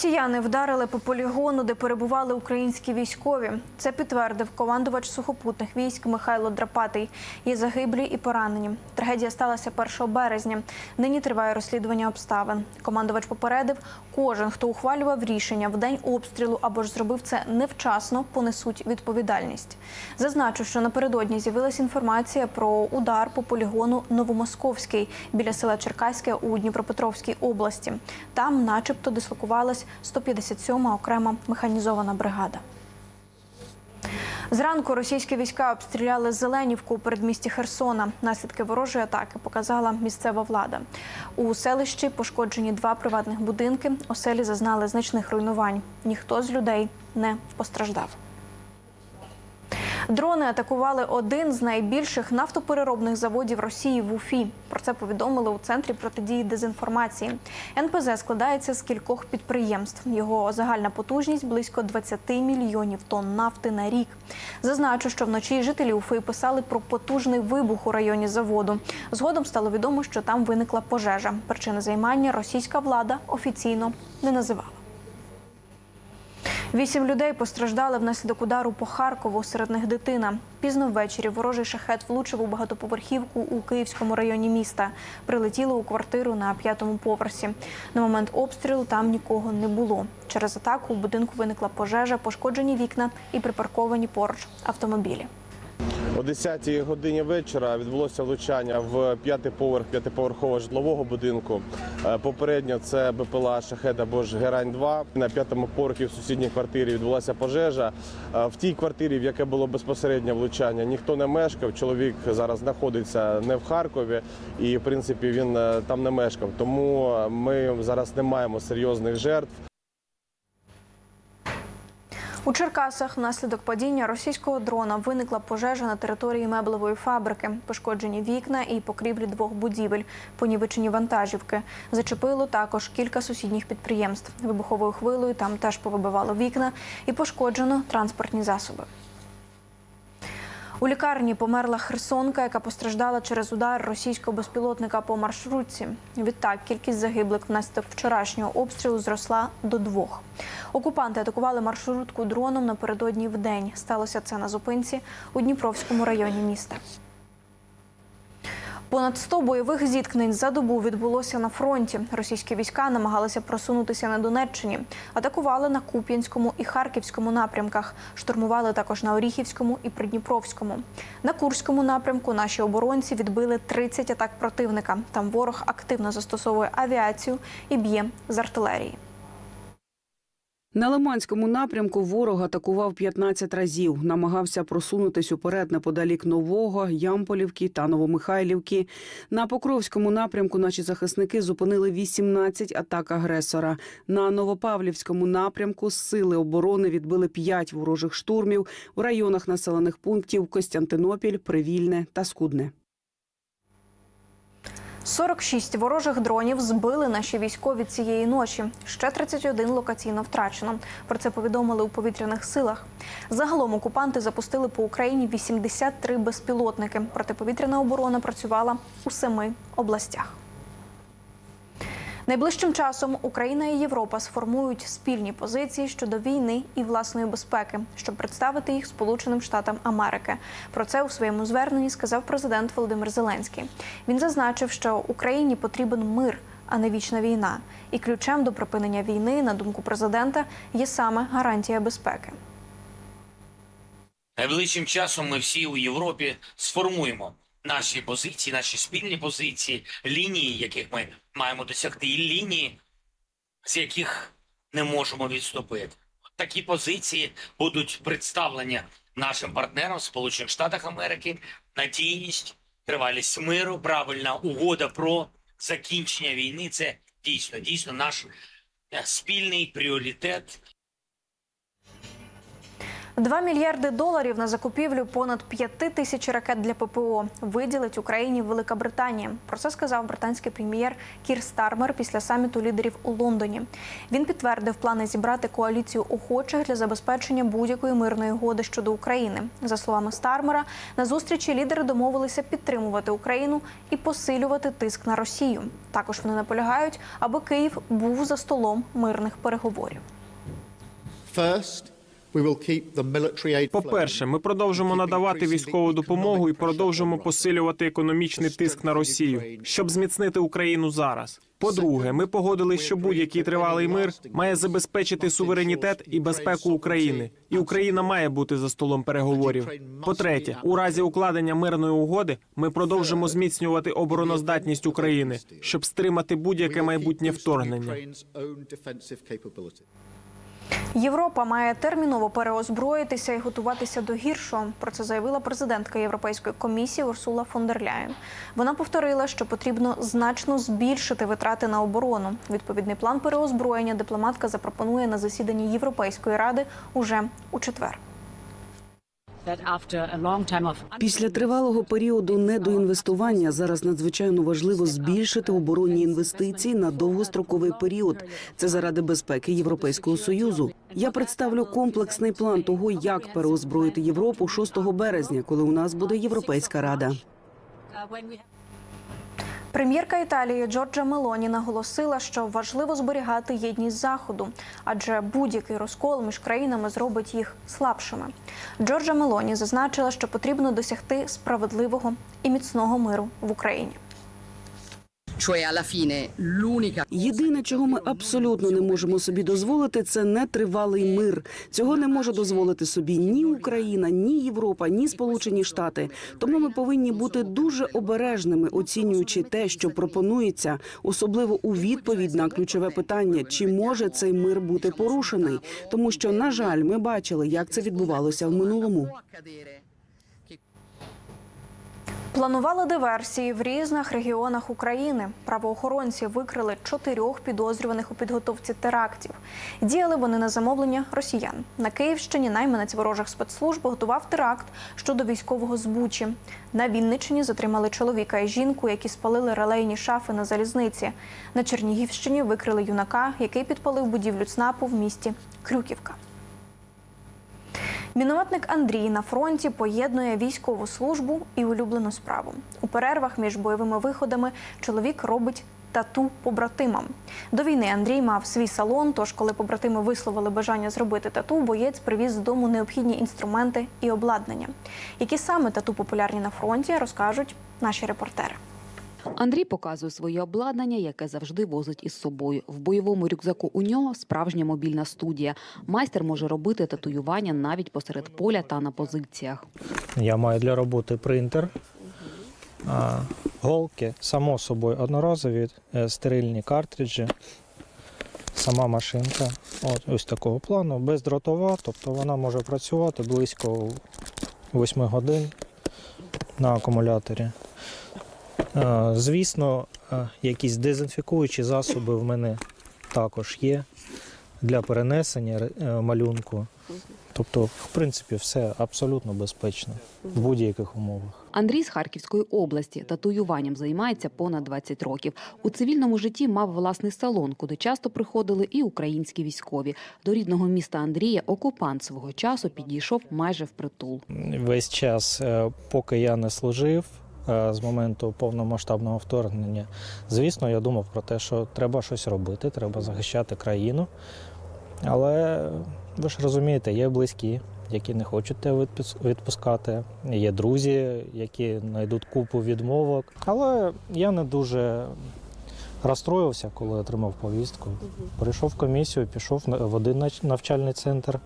Росіяни вдарили по полігону, де перебували українські військові. Це підтвердив командувач сухопутних військ Михайло Драпатий. Є загиблі і поранені. Трагедія сталася 1 березня. Нині триває розслідування обставин. Командувач попередив, кожен, хто ухвалював рішення в день обстрілу або ж зробив це невчасно, понесуть відповідальність. Зазначу, що напередодні з'явилася інформація про удар по полігону Новомосковський біля села Черкаське у Дніпропетровській області. Там, начебто, дислокувалась 157-ма окрема механізована бригада. Зранку російські війська обстріляли Зеленівку у передмісті Херсона. Наслідки ворожої атаки показала місцева влада. У селищі пошкоджені два приватних будинки. Оселі зазнали значних руйнувань. Ніхто з людей не постраждав. Дрони атакували один з найбільших нафтопереробних заводів Росії в Уфі. Про це повідомили у центрі протидії дезінформації. НПЗ складається з кількох підприємств. Його загальна потужність близько 20 мільйонів тонн нафти на рік. Зазначу, що вночі жителі Уфи писали про потужний вибух у районі заводу. Згодом стало відомо, що там виникла пожежа. Причини займання російська влада офіційно не називала. Вісім людей постраждали внаслідок удару по Харкову. Серед них дитина. Пізно ввечері ворожий шахет влучив у багатоповерхівку у Київському районі міста. Прилетіло у квартиру на п'ятому поверсі. На момент обстрілу там нікого не було. Через атаку у будинку виникла пожежа, пошкоджені вікна і припарковані поруч автомобілі. О 10 годині вечора відбулося влучання в п'ятий поверх п'ятиповерхового житлового будинку. Е, Попередньо це БПЛА Шахет або ж Герань 2 На п'ятому поверхі в сусідній квартирі відбулася пожежа. Е, В тій квартирі, в яке було безпосереднє влучання, ніхто не мешкав. Чоловік зараз знаходиться не в Харкові, і в принципі він е, там не мешкав. Тому ми зараз не маємо серйозних жертв. У Черкасах внаслідок падіння російського дрона виникла пожежа на території меблевої фабрики. Пошкоджені вікна і покрівлі двох будівель, понівечені вантажівки. Зачепило також кілька сусідніх підприємств. Вибуховою хвилою там теж повибивало вікна і пошкоджено транспортні засоби. У лікарні померла херсонка, яка постраждала через удар російського безпілотника по маршрутці. Відтак кількість загиблих внаслідок вчорашнього обстрілу зросла до двох. Окупанти атакували маршрутку дроном напередодні в день. Сталося це на зупинці у Дніпровському районі міста. Понад 100 бойових зіткнень за добу відбулося на фронті. Російські війська намагалися просунутися на Донеччині, атакували на Куп'янському і Харківському напрямках, штурмували також на Оріхівському і Придніпровському. На Курському напрямку наші оборонці відбили 30 атак противника. Там ворог активно застосовує авіацію і б'є з артилерії. На Лиманському напрямку ворог атакував 15 разів, намагався просунутись уперед неподалік Нового, Ямполівки та Новомихайлівки. На Покровському напрямку наші захисники зупинили 18 атак агресора. На Новопавлівському напрямку сили оборони відбили 5 ворожих штурмів у районах населених пунктів Костянтинопіль, Привільне та Скудне. 46 ворожих дронів збили наші військові цієї ночі. Ще 31 локаційно втрачено. Про це повідомили у повітряних силах. Загалом окупанти запустили по Україні 83 безпілотники. Протиповітряна оборона працювала у семи областях. Найближчим часом Україна і Європа сформують спільні позиції щодо війни і власної безпеки, щоб представити їх Сполученим Штатам Америки. Про це у своєму зверненні сказав президент Володимир Зеленський. Він зазначив, що Україні потрібен мир, а не вічна війна. І ключем до припинення війни, на думку президента, є саме гарантія безпеки. Найближчим часом ми всі у Європі сформуємо наші позиції, наші спільні позиції, лінії, яких ми маємо досягти, і лінії, з яких не можемо відступити. Такі позиції будуть представлені нашим партнерам Сполучених Штатах Америки, надійність, тривалість миру, правильна угода про закінчення війни. Це дійсно дійсно наш е, спільний пріоритет Два мільярди доларів на закупівлю понад п'яти тисяч ракет для ППО виділить Україні Велика Британія. Про це сказав британський прем'єр Кір Стармер після саміту лідерів у Лондоні. Він підтвердив плани зібрати коаліцію охочих для забезпечення будь-якої мирної угоди щодо України. За словами Стармера, на зустрічі лідери домовилися підтримувати Україну і посилювати тиск на Росію. Також вони наполягають, аби Київ був за столом мирних переговорів. First, aid По-перше, ми продовжимо надавати військову допомогу і продовжимо посилювати економічний тиск на Росію, щоб зміцнити Україну зараз. По-друге, ми погодились, що будь-який тривалий мир має забезпечити суверенітет і безпеку України, і Україна має бути за столом переговорів. По-третє, у разі укладення мирної угоди ми продовжимо зміцнювати обороноздатність України, щоб стримати будь-яке майбутнє вторгнення. Європа має терміново переозброїтися і готуватися до гіршого. Про це заявила президентка Європейської комісії Урсула фон дер Ляєн. Вона повторила, що потрібно значно збільшити витрати на оборону. Відповідний план переозброєння дипломатка запропонує на засіданні Європейської ради уже у четвер. Після тривалого періоду недоінвестування зараз надзвичайно важливо збільшити оборонні інвестиції на довгостроковий період. Це заради безпеки Європейського союзу. Я представлю комплексний план того, як переозброїти Європу 6 березня, коли у нас буде Європейська рада. Прем'єрка Італії Джорджа Мелоні наголосила, що важливо зберігати єдність заходу, адже будь-який розкол між країнами зробить їх слабшими. Джорджа Мелоні зазначила, що потрібно досягти справедливого і міцного миру в Україні. Єдине, чого ми абсолютно не можемо собі дозволити, це нетривалий мир. Цього не може дозволити собі ні Україна, ні Європа, ні Сполучені Штати. Тому ми повинні бути дуже обережними, оцінюючи те, що пропонується, особливо у відповідь на ключове питання, чи може цей мир бути порушений, тому що, на жаль, ми бачили, як це відбувалося в минулому. Планували диверсії в різних регіонах України. Правоохоронці викрили чотирьох підозрюваних у підготовці терактів. Діяли вони на замовлення росіян. На Київщині найманець ворожих спецслужб готував теракт щодо військового збучі. На Вінниччині затримали чоловіка і жінку, які спалили релейні шафи на залізниці. На Чернігівщині викрили юнака, який підпалив будівлю ЦНАПу в місті Крюківка. Мінометник Андрій на фронті поєднує військову службу і улюблену справу. У перервах між бойовими виходами чоловік робить тату побратимам. До війни Андрій мав свій салон. Тож, коли побратими висловили бажання зробити тату, боєць привіз з дому необхідні інструменти і обладнання. Які саме тату популярні на фронті, розкажуть наші репортери. Андрій показує своє обладнання, яке завжди возить із собою. В бойовому рюкзаку у нього справжня мобільна студія. Майстер може робити татуювання навіть посеред поля та на позиціях. Я маю для роботи принтер, голки, само собою одноразові е, стерильні картриджі, сама машинка. От, ось такого плану, бездротова, тобто вона може працювати близько 8 годин на акумуляторі. Звісно, якісь дезінфікуючі засоби в мене також є для перенесення е, малюнку. Тобто, в принципі, все абсолютно безпечно в будь-яких умовах. Андрій з Харківської області татуюванням займається понад 20 років. У цивільному житті мав власний салон, куди часто приходили і українські військові. До рідного міста Андрія окупант свого часу підійшов майже впритул. Весь час, е, поки я не служив, з моменту повномасштабного вторгнення, звісно, я думав про те, що треба щось робити, треба захищати країну. Але ви ж розумієте, є близькі, які не хочуть тебе відпускати. Є друзі, які знайдуть купу відмовок. Але я не дуже розстроївся, коли отримав повістку. Прийшов в комісію, пішов в один навчальний центр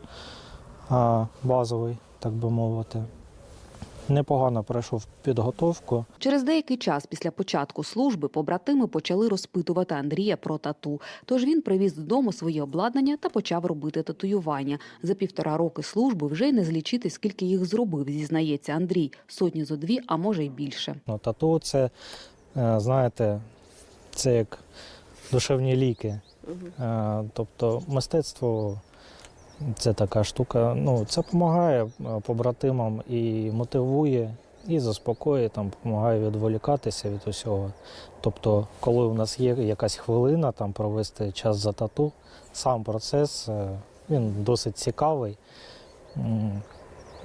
базовий, так би мовити. Непогано пройшов підготовку. Через деякий час після початку служби побратими почали розпитувати Андрія про тату. Тож він привіз додому своє обладнання та почав робити татуювання. За півтора роки служби вже й не злічити, скільки їх зробив, зізнається Андрій. Сотні зо дві, а може й більше. Ну, тату це, е, знаєте, це як душевні ліки. Е, Тобто мистецтво Це така штука. Ну, це допомагає е, побратимам і мотивує, і заспокоює, там, допомагає відволікатися від усього. Тобто, коли у нас є якась хвилина там, провести час за тату, сам процес е, він досить цікавий,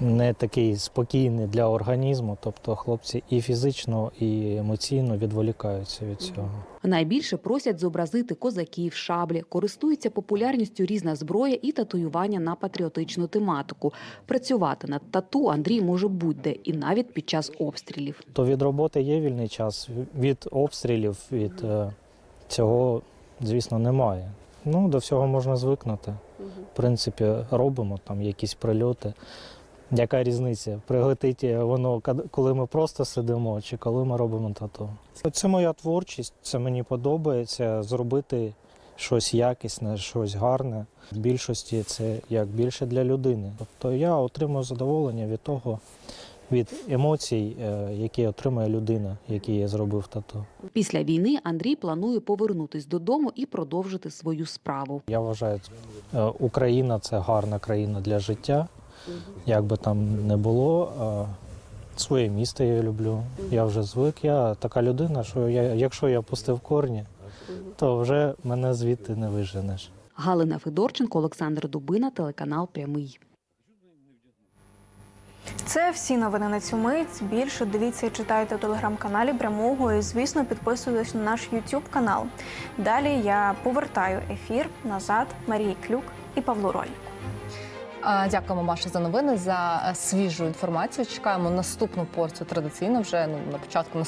не такий спокійний для організму. Тобто хлопці і фізично, і емоційно відволікаються від цього. Найбільше просять зобразити козаків, шаблі, користується популярністю різна зброя і татуювання на патріотичну тематику. Працювати над тату Андрій може будь-де і навіть під час обстрілів. То від роботи є вільний час, від обстрілів, від е, цього, звісно, немає. Ну, до всього можна звикнути. В принципі, робимо там якісь прильоти. Яка різниця? Прилетить воно, коли ми просто сидимо, чи коли ми робимо тату. Це моя творчість, це мені подобається зробити щось якісне, щось гарне. В більшості це як більше для людини. Тобто я отримую задоволення від того, від емоцій, е, які отримує людина, якій я зробив тату. Після війни Андрій планує повернутись додому і продовжити свою справу. Я вважаю, е, Україна це гарна країна для життя. Як би там не було, своє місто я люблю. Я вже звик. Я така людина, що я, якщо я пустив корні, то вже мене звідти не виженеш. Галина Федорченко, Олександр Дубина, телеканал Прямий. Це всі новини на цю мить. Більше дивіться і читайте у телеграм-каналі прямого. І звісно, підписуйтесь на наш YouTube канал. Далі я повертаю ефір назад Марії Клюк і Павлу Рольнику. Дякуємо, Маша, за новини, за е, свіжу інформацію. Чекаємо наступну порцію традиційно вже ну, на початку